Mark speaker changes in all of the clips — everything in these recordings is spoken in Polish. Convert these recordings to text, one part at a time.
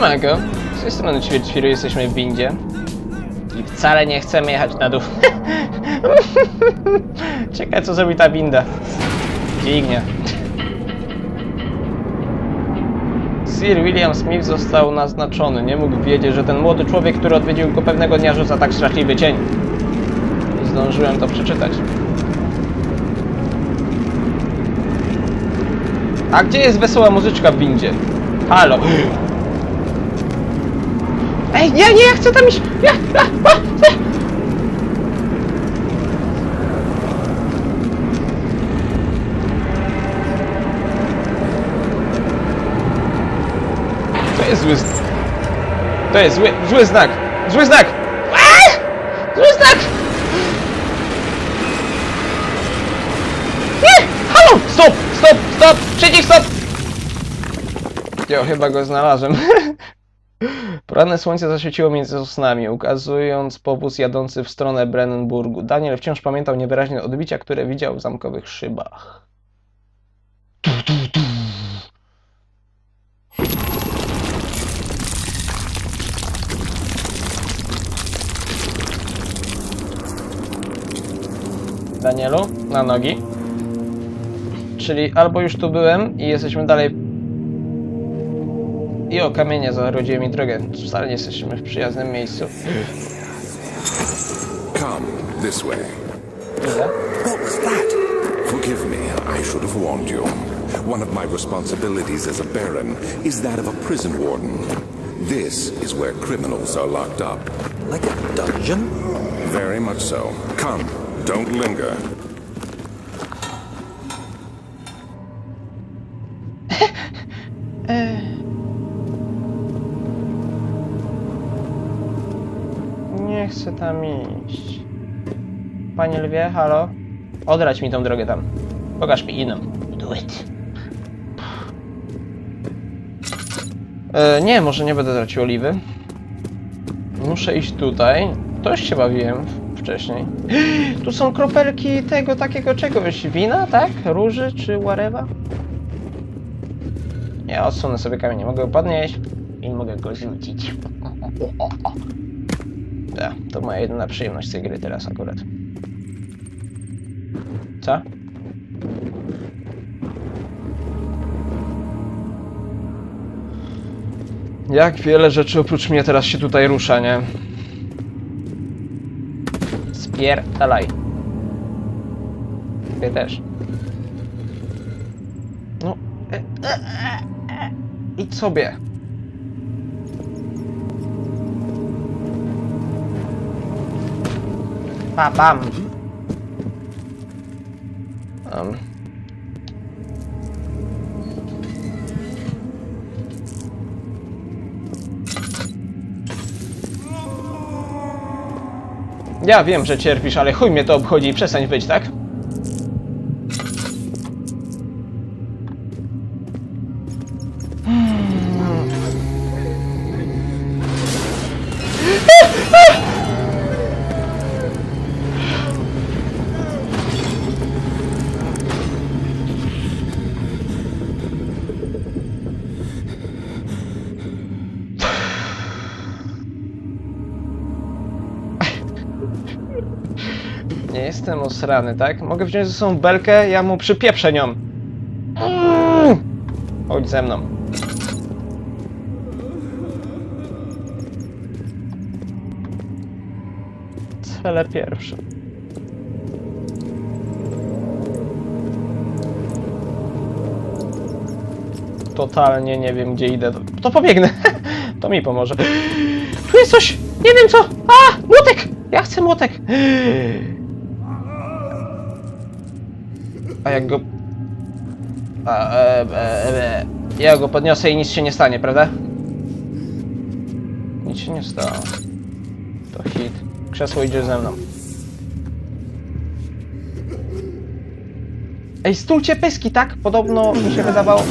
Speaker 1: Siemanko, z tej strony Ćwierćwiru, jesteśmy w windzie i wcale nie chcemy jechać na dół. Ciekawe co zrobi ta winda. Dźwignia. Sir William Smith został naznaczony. Nie mógł wiedzieć, że ten młody człowiek, który odwiedził go pewnego dnia, rzuca tak straszliwy cień. Nie zdążyłem to przeczytać. A gdzie jest wesoła muzyczka w windzie? Halo. Ej, nie, nie, ja chcę tam iść! Ja, a, a, a. To jest zły znak. To jest zły, zły znak. Zły znak! A! Zły znak! Nie! Halo! Stop! Stop! Stop! Przycisk stop! Jo, chyba go znalazłem. Poranne słońce zaświeciło między sosnami, ukazując powóz jadący w stronę Brennenburgu. Daniel wciąż pamiętał niewyraźne odbicia, które widział w zamkowych szybach. Tu, tu, tu. Danielu, na nogi. Czyli albo już tu byłem i jesteśmy dalej. I o, kamienie zarodziły mi drogę. Wcale nie jesteśmy w przyjaznym miejscu.
Speaker 2: Come this way.
Speaker 1: Ile?
Speaker 3: What was that?
Speaker 2: Forgive me, I should have warned you. One of my responsibilities as a baron is that of a prison warden. This is where criminals are locked up.
Speaker 3: Like a dungeon?
Speaker 2: Very much so. Come, don't linger.
Speaker 1: Tam iść. Panie lwie, halo? Odrać mi tą drogę tam. Pokaż mi inną. Do it. E, nie, może nie będę tracił oliwy. Muszę iść tutaj. To już się bawiłem wcześniej. Tu są kropelki tego takiego czegoś. Wina, tak? Róży czy whatever? Ja odsunę sobie kamień. Mogę go podnieść i mogę go rzucić. To moja jedyna przyjemność z tej gry teraz akurat. Co? Jak wiele rzeczy oprócz mnie teraz się tutaj rusza, nie? Spierdalaj. Ty też. No. E, e, e. Idź sobie. Pa, bam. Um. Ja wiem, że cierpisz, ale chuj mnie to obchodzi. Przestań być, tak? Nie jestem osrany, tak? Mogę wziąć ze sobą belkę, ja mu przypieprzę nią. Mm. Chodź ze mną. Cele pierwsze. Totalnie nie wiem gdzie idę. To, pobiegnę. To mi pomoże. Tu jest coś! Nie wiem co! A! Ja chcę młotek! A jak go... A, e, e, e, ja go podniosę i nic się nie stanie, prawda? Nic się nie stało. To hit. Krzesło idzie ze mną. Ej, stulcie pyski, tak? Podobno mi się wydawało.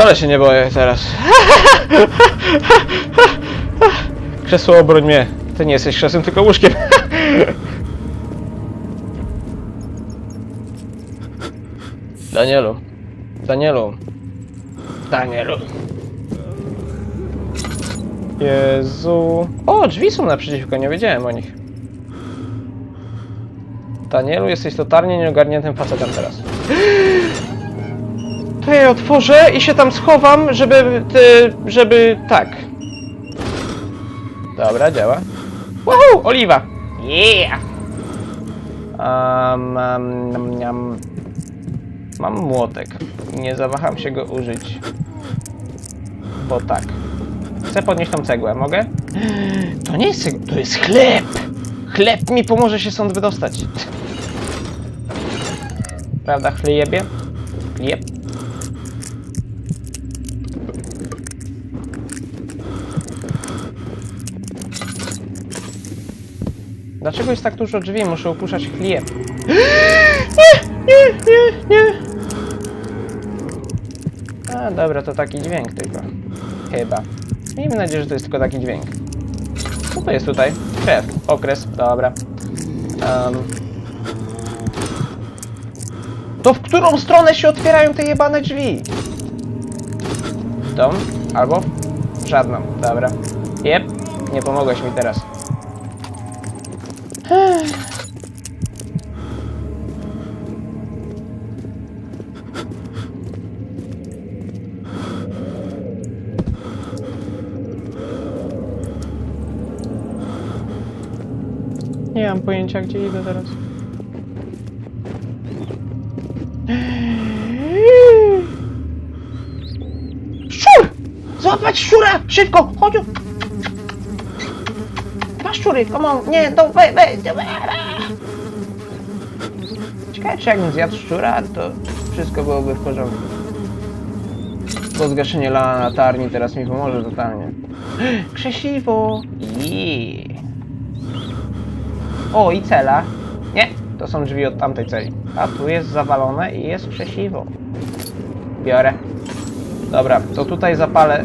Speaker 1: Wcale się nie boję teraz. Krzesło obroń mnie. Ty nie jesteś krzesłem, tylko łóżkiem. Danielu. Danielu. Danielu. Jezu. O, drzwi są naprzeciwko, nie wiedziałem o nich. Danielu, jesteś totalnie nieogarniętym facetem teraz. To ja je otworzę i się tam schowam, żeby... Ty, żeby... tak. Dobra, działa. Woohoo! Oliwa! Yeah! Um, um, nam, nam. Mam młotek. Nie zawaham się go użyć. Bo tak. Chcę podnieść tą cegłę, mogę? To nie jest cegła, to jest chleb! Chleb mi pomoże się stąd wydostać. Prawda, chlebie? Chleb. Dlaczego jest tak dużo drzwi? Muszę opuszczać chleb. Nie, nie, nie, nie. A, dobra, to taki dźwięk tylko. Chyba. Miejmy nadzieję, że to jest tylko taki dźwięk. Co to jest tutaj? Krew. Okres. Dobra. Um. To w którą stronę się otwierają te jebane drzwi? Tą? Albo? Żadną. Dobra. Jep. Nie pomogłeś mi teraz. Nie mam pojęcia, gdzie idę teraz. Szczur! Złapać szczura! Szybko! Chodź! Szczury, come on! Nie, to we, we, we. Ciekawe, czy jakbym zjadł szczura, to wszystko byłoby w porządku. Bo zgaszenie la latarni teraz mi pomoże totalnie. Krzesiwo! O, i cela. Nie, to są drzwi od tamtej celi. A tu jest zawalone i jest krzesiwo. Biorę. Dobra, to tutaj zapalę...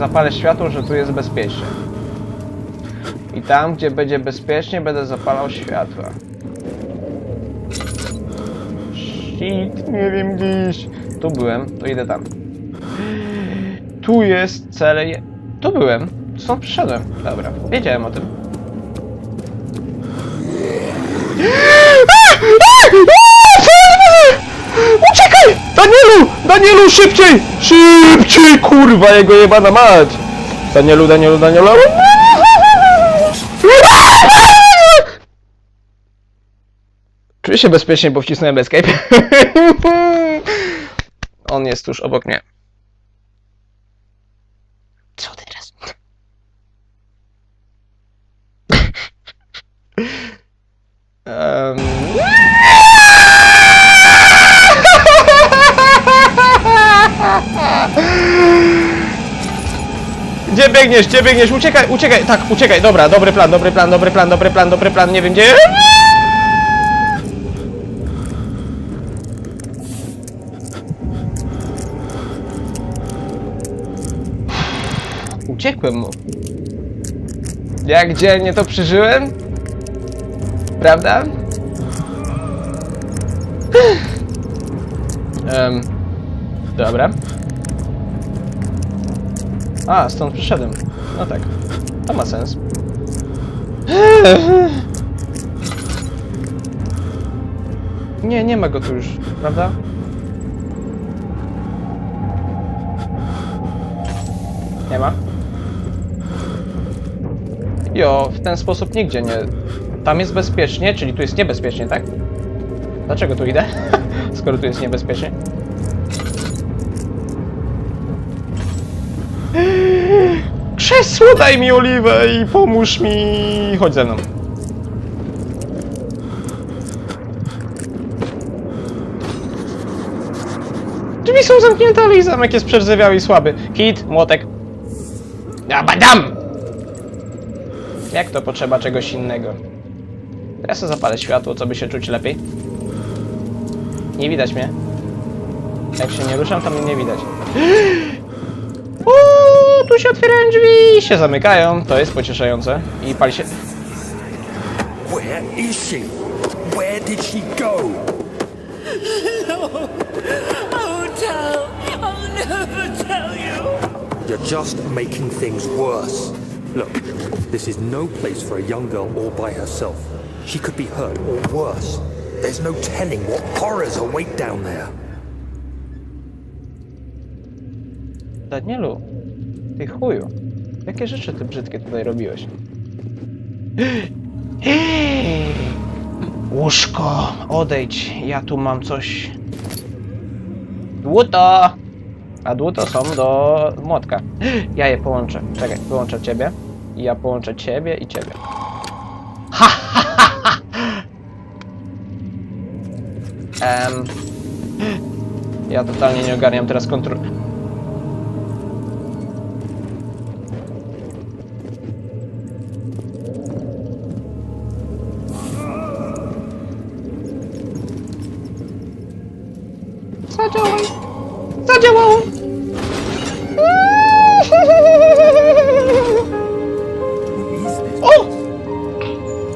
Speaker 1: Zapalę światło, że tu jest bezpiecznie. I tam, gdzie będzie bezpiecznie, będę zapalał światła. Shit, nie wiem gdzieś. Tu byłem, to idę tam. Tu jest cele... je- Tu byłem. Stąd przyszedłem. Dobra, wiedziałem o tym. Uciekaj! Danielu! Szybciej! Szybciej, kurwa, jego jebana mać! Danielu, Danielu, Danielu... Czuję się bezpiecznie, bo wcisnąłem escape. On jest tuż obok mnie. Co teraz? um... Gdzie biegniesz? Gdzie biegniesz? Uciekaj, uciekaj! Tak, uciekaj! Dobra, dobry plan, dobry plan, dobry plan, dobry plan, dobry plan, nie wiem gdzie... Uciekłem mu. Jak dzielnie to przeżyłem? Prawda? Em, dobra. A, stąd przyszedłem. No tak. To ma sens. Nie, nie ma go tu już, prawda? Nie ma? Jo, w ten sposób nigdzie nie. Tam jest bezpiecznie, czyli tu jest niebezpiecznie, tak? Dlaczego tu idę? Skoro tu jest niebezpiecznie. Krzesło daj mi oliwę i pomóż mi. Chodź ze mną. Drzwi są zamknięte, ale i zamek jest przerdzewiały i słaby. Hit, młotek. Abadam! Jak to potrzeba czegoś innego? Ja sobie zapalę światło, co by się czuć lepiej. Nie widać mnie. Jak się nie ruszam, to mnie nie widać. Tu się otwierają drzwi i się zamykają. To jest pocieszające. I pali się...
Speaker 3: Where is she? Where did she go?
Speaker 4: Oh, tell. I'll never tell you.
Speaker 3: You're just making things worse. Look, this is no place for a young girl all by herself. She could be hurt or worse. There's no telling what horrors await down there.
Speaker 1: Danielu, ty chuju. Jakie rzeczy ty brzydkie tutaj robiłeś? Łóżko, odejdź. Ja tu mam coś. Dłuto! A dłuto są do młotka. Ja je połączę. Czekaj, połączę ciebie. I ja połączę ciebie i ciebie. Ha, ha, ha, ha. Em. Ja totalnie nie ogarniam teraz kontrol.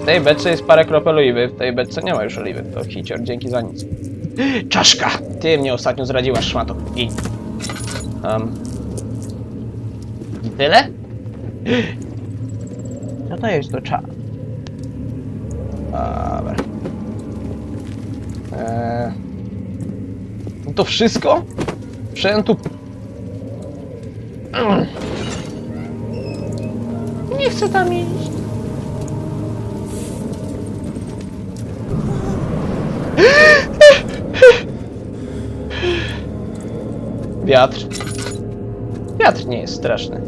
Speaker 1: W tej beczce jest parę kropel oliwy, w tej beczce nie ma już oliwy. To hicior, dzięki za nic. Czaszka! Ty mnie ostatnio zradziłaś, szmato. I... Um. I tyle? Co to jest to cza? Dobra. Eee... To wszystko? Przyjąłem tu... Mm. Nie chcę tam iść. Wiatr. Wiatr nie jest straszny.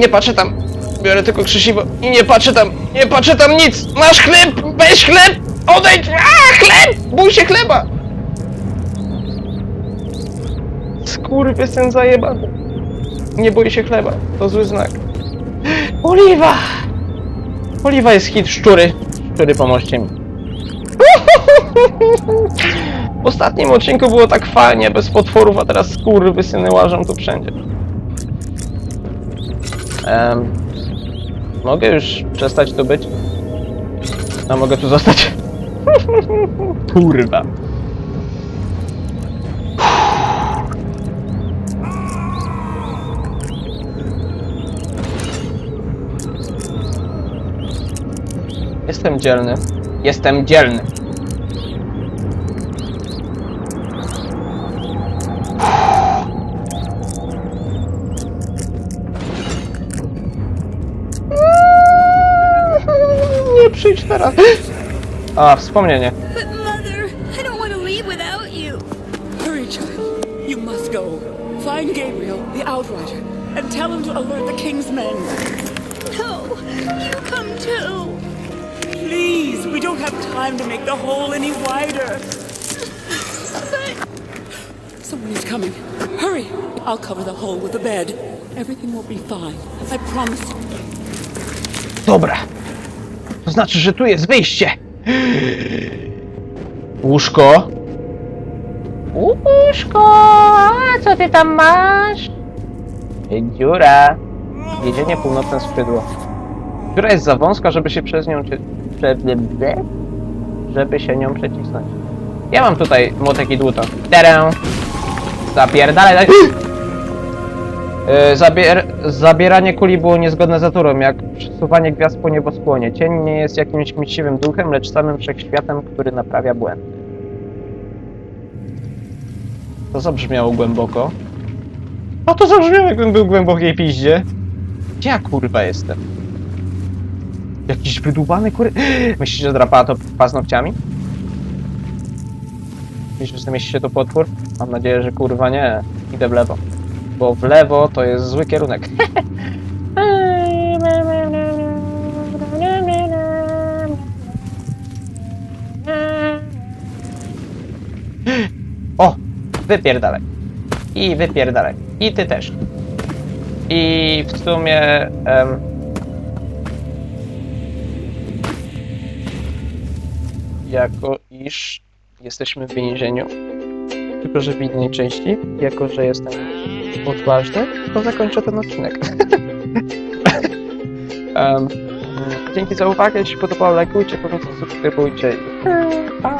Speaker 1: Nie patrzę tam. Biorę tylko krzesiwo i nie patrzę tam. Nie patrzę tam nic. Masz chleb! Weź chleb! Odejdź! A, chleb! Bój się chleba! Skurwysyn zajebany. Nie boi się chleba. To zły znak. Oliwa! Oliwa jest hit. Szczury. Szczury, pomóżcie mi. W ostatnim odcinku było tak fajnie, bez potworów, a teraz skurwysyny łażą tu wszędzie. Mogę już przestać tu być? A mogę tu zostać? Kurwa. Jestem dzielny. Jestem dzielny. Teraz. A, wspomnienie.
Speaker 4: But, Mother, I don't want to leave without you.
Speaker 5: Hurry, child. You must go. Find Gabriel, the Outrider, and tell him to alert the King's men.
Speaker 4: No, you come too.
Speaker 5: Please, we don't have time to make the hole any wider.
Speaker 4: But
Speaker 5: Someone is coming. Hurry! I'll cover the hole with a bed. Everything will be fine. I promise you.
Speaker 1: Dobra. To znaczy, że tu jest wyjście. Łóżko. Łóżko. A co ty tam masz? Dziura. Jedzenie północne skrzydło. Dziura jest za wąska, żeby się przez nią... Czy... prze- Żeby się nią przecisnąć. Ja mam tutaj młotek i dłuto. Terę. Zapierdalaj. daj- E, Zabier zabieranie kuli było niezgodne z naturą, jak przesuwanie gwiazd po nieboskłonie. Cień nie jest jakimś kmiciwym duchem, lecz samym wszechświatem, który naprawia błędy. To zabrzmiało głęboko. A to zabrzmiało, jakbym był w głębokiej piździe. Gdzie ja kurwa jestem? Jakiś wydłubany kury... Myślisz, że drapała to paznokciami? Myślisz, że zmieści się to potwór? Mam nadzieję, że kurwa nie. Idę w lewo. Bo w lewo to jest zły kierunek. O! Wypierdalaj. I wypierdalaj. I ty też. I w sumie... jako iż jesteśmy w więzieniu, tylko że w innej części, jako że jestem odważny, to zakończę ten odcinek. Em, dzięki za uwagę, jeśli podobało, lajkujcie, powiedzcie, subskrybujcie i pa!